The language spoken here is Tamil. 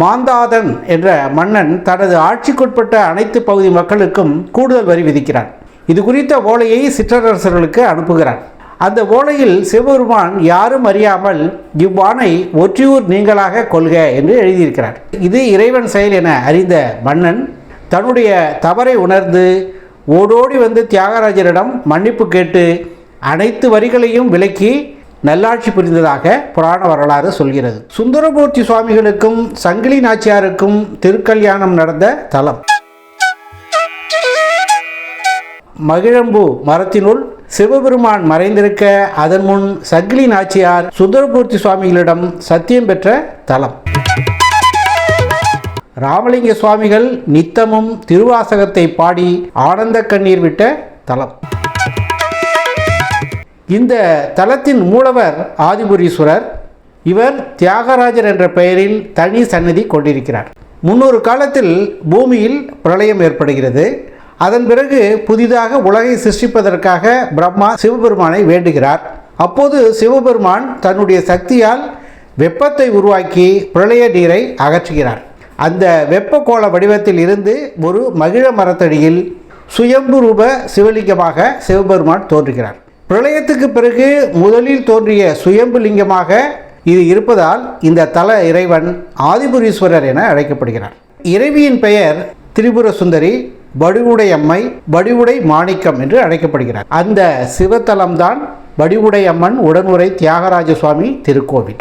மாந்தாதன் என்ற மன்னன் தனது ஆட்சிக்குட்பட்ட அனைத்து பகுதி மக்களுக்கும் கூடுதல் வரி விதிக்கிறான். இது குறித்த ஓலையை சிற்றரசர்களுக்கு அனுப்புகிறான். அந்த ஓலையில் சிவபெருமான் யாரும் அறியாமல் இவ்வாணை ஒற்றியூர் நீங்களாக கொள்க என்று எழுதியிருக்கிறார். இது இறைவன் செயல் என அறிந்த மன்னன் தன்னுடைய தவறை உணர்ந்து ஓடோடி வந்து தியாகராஜரிடம் மன்னிப்பு கேட்டு அனைத்து வரிகளையும் விலக்கி நல்லாட்சி புரிந்ததாக புராண வரலாறு சொல்கிறது. சுந்தரமூர்த்தி சுவாமிகளுக்கும் சங்கிலி நாச்சியாருக்கும் திருக்கல்யாணம் நடந்த தலம். மகிழம்பு மரத்தினுள் சிவபெருமான் மறைந்திருக்க அதன் முன் சங்கிலி நாச்சியார் சுந்தரமூர்த்தி சுவாமிகளிடம் சத்தியம் பெற்ற தலம். ராமலிங்க சுவாமிகள் நித்தமும் திருவாசகத்தை பாடி ஆனந்த கண்ணீர் விட்ட தலம். இந்த தலத்தின் மூலவர் ஆதிபுரீஸ்வரர் இவர் தியாகராஜர் என்ற பெயரில் தனி சன்னதி கொண்டிருக்கிறார். முன்னொரு காலத்தில் பூமியில் பிரளயம் ஏற்படுகிறது. அதன் பிறகு புதிதாக உலகை சிருஷ்டிப்பதற்காக பிரம்மா சிவபெருமானை வேண்டுகிறார். அப்போது சிவபெருமான் தன்னுடைய சக்தியால் வெப்பத்தை உருவாக்கி பிரளய நீரை அகற்றுகிறார். அந்த வெப்ப கோள வடிவத்தில் இருந்து ஒரு மகிழ மரத்தடியில் சுயம்பு ரூப சிவலிங்கமாக சிவபெருமான் தோன்றுகிறார். பிரளயத்துக்கு பிறகு முதலில் தோன்றிய சுயம்பு லிங்கமாக இது இருப்பதால் இந்த தல இறைவன் ஆதிபுரீஸ்வரர் என அழைக்கப்படுகிறார். இறைவியின் பெயர் திரிபுர சுந்தரி வடிவுடை அம்மை வடிவுடை மாணிக்கம் என்று அழைக்கப்படுகிறார். அந்த சிவத்தலம்தான் வடிவுடை அம்மன் உடனுரை தியாகராஜ சுவாமி திருக்கோவில்.